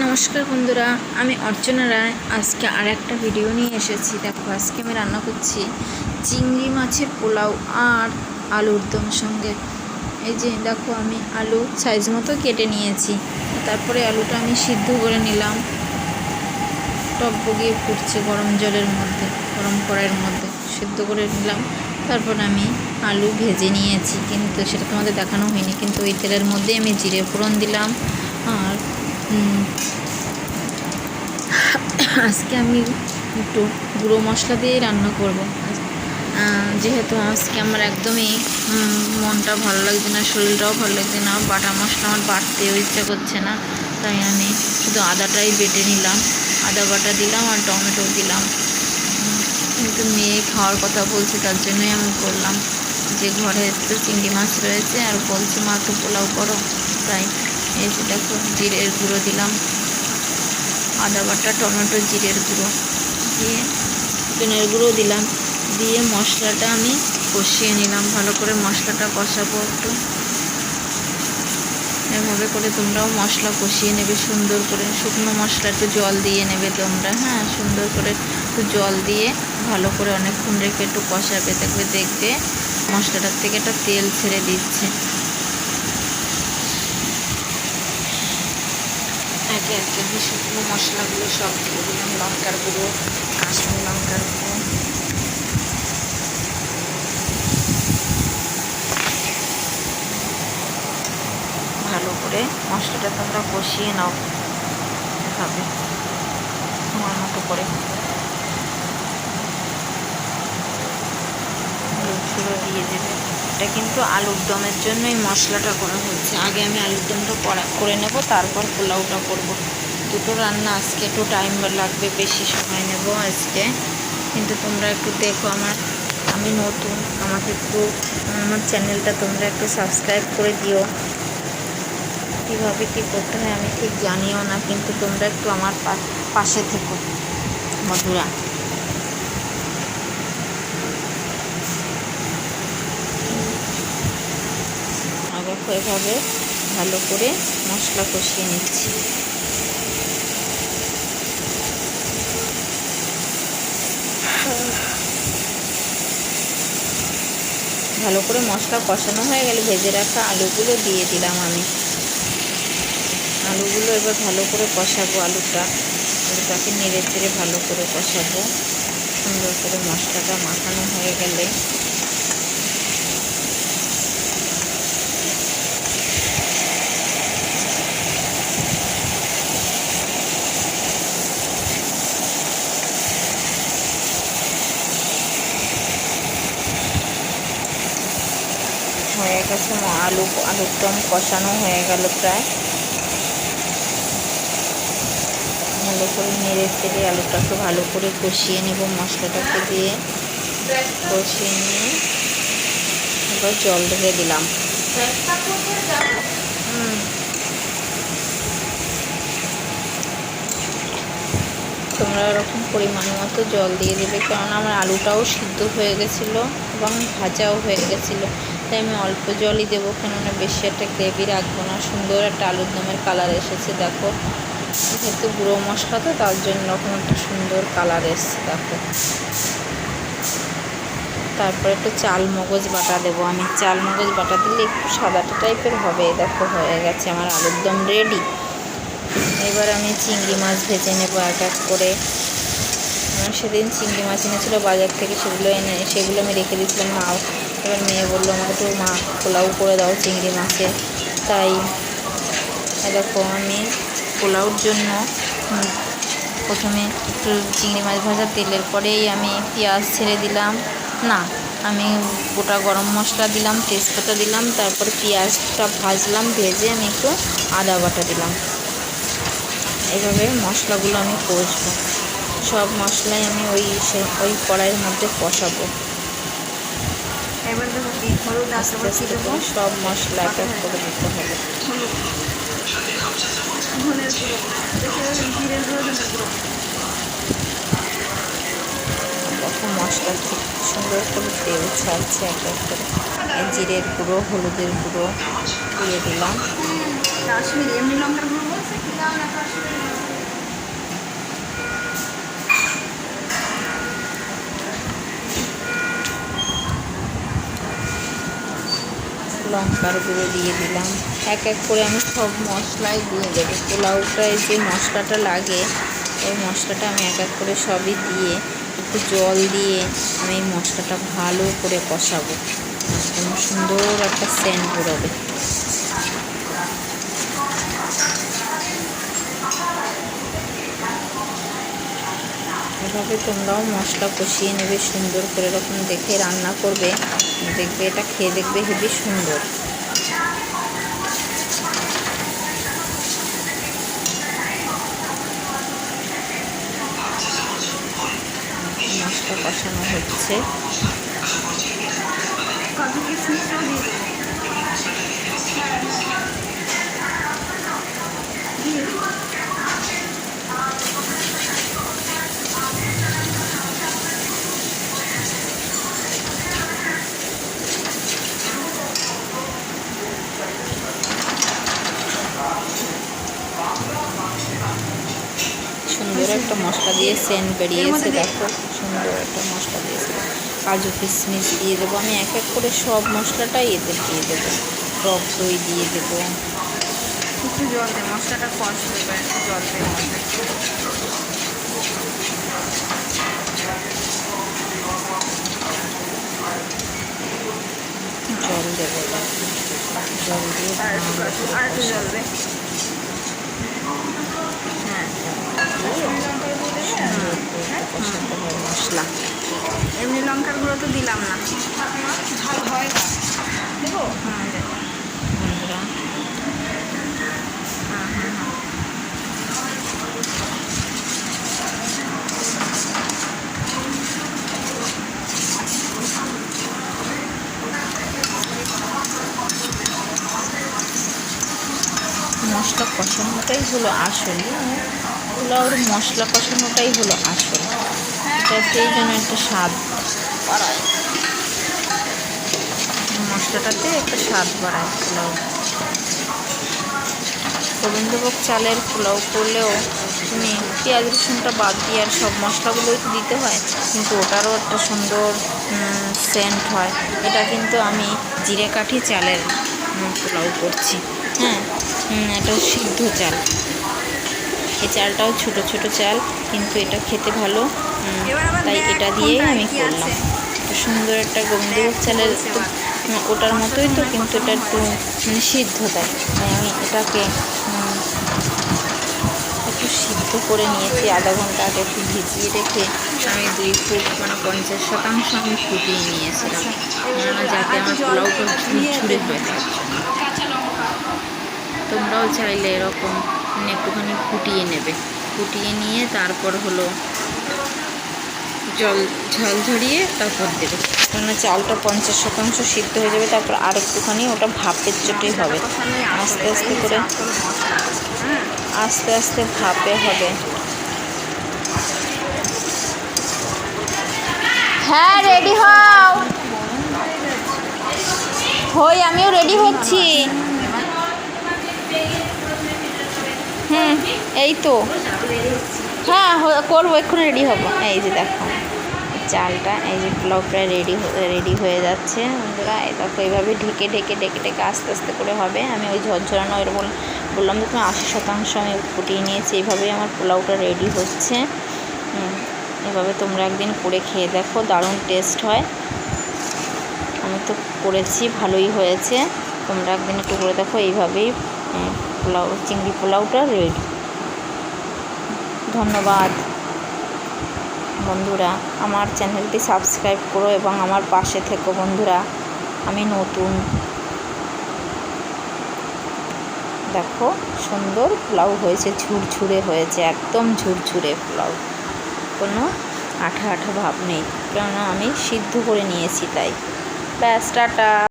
নমস্কার বন্ধুরা, আমি অর্চনা রায়। আজকে আর একটা ভিডিও নিয়ে এসেছি। দেখো, আজকে আমি রান্না করছি চিংড়ি মাছের পোলাও আর আলুর দম সঙ্গে। এই যে, দেখো, আমি আলু সাইজ মতো কেটে নিয়েছি। তারপরে আলুটা আমি সিদ্ধ করে নিলাম। টকবগিয়ে ফুটছে গরম জলের মধ্যে, গরম কড়াইয়ের মধ্যে। সিদ্ধ করে নিলাম। তারপর আমি আলু ভেজে নিয়েছি। কিন্তু সেটা তোমাদের দেখানো হয়নি। কিন্তু ওই তেলের মধ্যে আমি জিরে ফোড়ন দিলাম। আর আজকে আমি একটু গুঁড়ো মশলা দিয়েই রান্না করব। যেহেতু আজকে আমার একদমই মনটা ভালো লাগছে না, শরীরটাও ভালো লাগছে না, বাটা মশলা আমার বাটতেও ইচ্ছা করছে না, তাই আমি শুধু আদাটাই বেটে নিলাম। আদা বাটা দিলাম আর টমেটো দিলাম। কিন্তু মেয়ে খাওয়ার কথা বলছে, তার জন্যই আমি করলাম। যে ঘরে তো চিংড়ি মাছ রয়েছে আর বলছে, মা তো পোলাও করো। তাই এই যে দেখো, জিরের গুঁড়ো দিলাম। আদা বাটা, টমেটো, জিরের গুঁড়ো দিয়ে চিকেনের গুঁড়ো দিলাম। দিয়ে মশলাটা আমি কষিয়ে নিলাম। ভালো করে মশলাটা কষাবো একটু। এভাবে করে তোমরাও মশলা কষিয়ে নেবে সুন্দর করে। শুকনো মশলা একটু জল দিয়ে নেবে তোমরা হ্যাঁ? সুন্দর করে একটু জল দিয়ে ভালো করে অনেকক্ষণ রেখে একটু কষাবে। দেখবে দেখবে মশলাটার থেকে একটা তেল ছেড়ে দিচ্ছে। একে একে আমি শুকনো মশলাগুলো সব দিয়ে দিলাম, লঙ্কার গুঁড়ো, কাশ্মীর লঙ্কার গুঁড়ো। ভালো করে মশলাটা তোমরা কষিয়ে নাও, এভাবে, তোমার মতো করে। দিয়ে দেবে। এটা কিন্তু আলুর দমের জন্য এই মশলাটা করা হচ্ছে আগে আমি আলুর দমটা করা নেব, তারপর পোলাওটা করব। দুটো রান্না আজকে, একটু টাইম লাগবে, বেশি সময় নেব আজকে। কিন্তু তোমরা একটু দেখো আমার, আমি নতুন, আমাকে একটু, আমার চ্যানেলটা তোমরা একটু সাবস্ক্রাইব করে দিও। কীভাবে কী করতে হয় আমি ঠিক জানিও না, কিন্তু তোমরা একটু আমার পাশে থেকো মধুরা আর দেখো এভাবে ভালো করে মশলা কষিয়ে নিচ্ছি। ভালো করে মশলা কষানো হয়ে গেলে ভেজে রাখা আলুগুলো দিয়ে দিলাম আমি। আলুগুলো এবার ভালো করে কষাবো আলুটা। আলুটাকে নেড়ে চেড়ে ভালো করে কষাবো। সুন্দর করে মশলাটা মাখানো হয়ে গেলে গেছে আলু, আলুর দম কষানো হয়ে গেল প্রায়। ভালো করে নেড়ে চেড়ে আলুটাকে ভালো করে কষিয়ে নেব মশলাটাকে দিয়ে। কষিয়ে নিয়ে এবার জল ঢেলে দিলাম। তোমরা ওরকম পরিমাণ মতো জল দিয়ে দেবে কারণ আমার আলুটাও সিদ্ধ হয়ে গেছিল এবং ভাজাও হয়ে গেছিল। তাই আমি অল্প জলই দেবো, কেননা বেশি একটা গ্রেভি রাখব না। সুন্দর একটা আলুর দমের কালার এসেছে, দেখো। যেহেতু গুঁড়ো মশলা তো তার জন্য এরকম একটা সুন্দর কালার এসছে, দেখো। তারপর একটু চাল মগজ বাটা দেবো আমি। চাল মগজ বাটা দিলে একটু সাদাটা টাইপের হবে দেখো, হয়ে গেছে আমার আলুর দম রেডি। এবার আমি চিংড়ি মাছ ভেজে নেব এক এক করে। সেদিন চিংড়ি মাছ এনেছিলো বাজার থেকে, সেগুলো এনে, সেগুলো আমি রেখে দিয়েছিলাম মা এবার মেয়ে বলল, আমাকে একটু মা পোলাও করে দাও চিংড়ি মাছের তাই দেখো আমি পোলাওর জন্য প্রথমে একটু চিংড়ি মাছ ভাজা, তেলের পরেই আমি পেঁয়াজ ছেড়ে দিলাম। না, আমি গোটা গরম মশলা দিলাম, তেজপাতা দিলাম, তারপরে পেঁয়াজটা ভাজলাম, ভেজে আমি একটু আদা বাটা দিলাম। এইভাবে মশলাগুলো আমি কষবো। সব মশলাই আমি ওই ওই কড়াইয়ের মধ্যে কষাবো। এবার দেখো কি হলুদ আস্তে আস্তে দেবো সব মশলা এক এক করে দিতে হবে। ধনের গুঁড়ো। জিরের গুঁড়ো ধনের গুঁড়ো। দেখো মশলা ঠিক সুন্দর করে তেল ছাড়ছে এক এক করে। জিরের গুঁড়ো হলুদের গুঁড়ো দিয়ে দিলাম। কাশ্মীরি। এমনি লঙ্কার গুঁড়ো বলছে কি? লঙ্কার গুঁড়ো দিয়ে দিলাম। এক এক করে আমি সব মশলাই দিয়ে দেবো। পোলাওটায় যে মশলাটা লাগে ওই মশলাটা আমি এক এক করে সবই দিয়ে একটু জল দিয়ে আমি এই মশলাটা ভালো করে কষাবো। সুন্দর একটা সেন্ট বেরোবে। এভাবে তোমরাও মশলা কষিয়ে নেবে, সুন্দর করে এরকম দেখে রান্না করবে। দেখবে এটা খেয়ে দেখবে হেবি সুন্দর। মাছটা কষানো হচ্ছে। সেন্ট বেরিয়েছে দেখো সুন্দর একটা মশলা দিয়েছে। কাজু কিশমিশ দিয়ে দেবো। আমি এক এক করে সব মশলাটাই এতে দিয়ে দেবো। টক দই দিয়ে দেবো। একটু জল দে মশলাটা জল দেবো জল দিয়ে আর একটু জল হ্যাঁ। মশলা এমনি লঙ্কার গুঁড়ো তো দিলাম না। ঝাল হয় দেবো? হ্যাঁ। বন্ধুরা। হ্যাঁ হ্যাঁ হ্যাঁ মশলা কষানোটাই হলো আসল পোলাওর মশলা কষানোটাই হলো আসল। এটা সেই জন্য একটা স্বাদ। বাড়ায় মশলাটাতে একটা স্বাদ বাড়ায় পোলাও। গোবিন্দভোগ চালের পোলাও করলেও তুমি পেঁয়াজ রসুনটা বাদ দিয়ে আর সব মশলাগুলোই তো দিতে হয়, কিন্তু ওটারও একটা সুন্দর সেন্ট হয়। এটা কিন্তু আমি জিরে কাঠি চালের পোলাও করছি। হ্যাঁ এটা সিদ্ধ চাল। এই চালটাও ছোট ছোট চাল, কিন্তু এটা খেতে ভালো। তাই এটা দিয়েই আমি করলাম। সুন্দর একটা গোবিন্দভোগ চালের ওটার মতোই তো, কিন্তু এটা একটু মানে সিদ্ধ দেয়। তাই আমি এটাকে একটু সিদ্ধ করে নিয়েছি আধা ঘণ্টা আগে একটু ভিজিয়ে রেখে আমি দুই ফুট মানে পঞ্চাশ শতাংশ আমি ফুটিয়ে নিয়েছিলাম। কেননা যাতে আমার পোলাওটা ঝুরঝুরে হয়ে যায়। তোমরাও চাইলে এরকম মানে একটুখানি ফুটিয়ে নেবে। ফুটিয়ে নিয়ে তারপর হলো জল, ঝাল ঝরিয়ে তারপর দেবে। কেননা চালটা পঞ্চাশ শতাংশ সিদ্ধ হয়ে যাবে, তারপর আর একটুখানি ওটা ভাপের চোটেই হবে। আস্তে আস্তে করে, আস্তে আস্তে ভাপে হবে। হ্যাঁ রেডি হও। হই, আমিও রেডি হচ্ছি। হুম, এই তো। হ্যাঁ করব, এক্ষুনি রেডি হব। এই যে দেখো, চালটা, এই যে পোলাও রেডি রেডি হয়ে যাচ্ছে। বন্ধুরা দেখো, এইভাবে ঢেকে ঢেকে ঢেকে ঢেকে আস্তে আস্তে করে হবে। আমি ওই ঝরঝরানো এরকম বললাম যে তুমি আশি শতাংশ আমি ফুটিয়ে নিয়েছি। এইভাবেই আমার পোলাওটা রেডি হচ্ছে। এভাবে তোমরা একদিন করে খেয়ে দেখো, দারুণ টেস্ট হয়। আমি তো করেছি, ভালোই হয়েছে। তোমরা একদিন একটু করে দেখো, এইভাবেই পোলাও, চিংড়ি পোলাওটা রেডি ধন্যবাদ। বন্ধুরা, আমার চ্যানেলটি সাবস্ক্রাইব করো এবং আমার পাশে থেকো বন্ধুরা। আমি নতুন। দেখো, সুন্দর পোলাও হয়েছে, ঝুরঝুরে হয়েছে, একদম ঝুরঝুরে পোলাও। কোনো আঠা আঠা ভাব নেই, কেননা আমি সিদ্ধ করে নিয়েছি তাই। ব্যাস, টাটা।